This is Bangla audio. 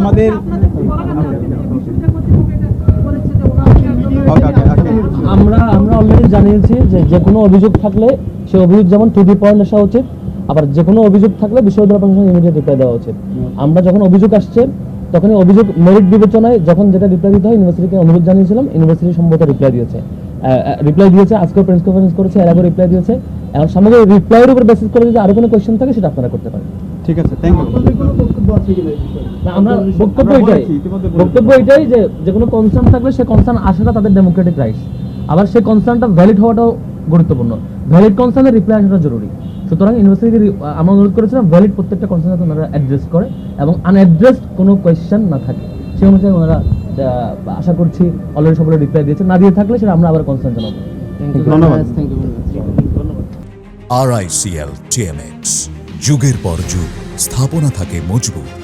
আমাদের ওকে ওকে আমরা আমরা অলরেডি জানিয়েছি যে যে কোনো অভিযোগ থাকলে সেই অভিযোগ যেমন টু দি পয়েন্ট আসা উচিত আবার যে কোনো অভিযোগ থাকলে বিশ্ববিদ্যালয় প্রশাসন ইমিডিয়েট রিপ্লাই দেওয়া উচিত। আমরা যখন অভিযোগ আসছে তখনই অভিযোগ মেরিট বিবেচনায় যখন যেটা রিপ্লাই দিতে হয় ইউনিভার্সিটিকে অনুরোধ জানিয়েছিলাম ইউনিভার্সিটি সম্ভবত রিপ্লাই দিয়েছে। রিপ্লাই দিয়েছে আজকেও প্রেস কনফারেন্স করেছে এর আগে রিপ্লাই দিয়েছে। এখন সামগ্রিক রিপ্লাইয়ের উপর বেসিস করে যদি আরও কোনো কোয়েশ্চেন থাকে সেটা আপনারা করতে পারেন। ঠিক আছে থ্যাংক ইউ আমরা বক্তব্য এটাই। বক্তব্য এটাই যে যে কোনো কনসার্ন থাকলে সে কনসার্ন আসাটা তাদের ডেমোক্রেটিক রাইটস আবার সেই কনসার্নটা ভ্যালিড হওয়াটাও গুরুত্বপূর্ণ। ভ্যালিড কনসার্নের রিপ্লাই আসাটা জরুরি। সুতরাং ইউনিভার্সিটি আমরা অনুরোধ করেছিলাম ভ্যালিড প্রত্যেকটা কনসার্ন যাতে ওনারা অ্যাড্রেস করে এবং আনঅ্যাড্রেসড কোনো কোয়েশ্চেন না থাকে। সেই অনুযায়ী ওনারা আশা করছি অলরেডি সবাই রিপ্লাই দিয়েছে। না দিয়ে থাকলে সেটা আমরা আবার কনসার্ন জানাব। ধন্যবাদ। আরআইসিএল টিএমএক্স যুগের পর যুগ স্থাপনা থাকে মজবুত।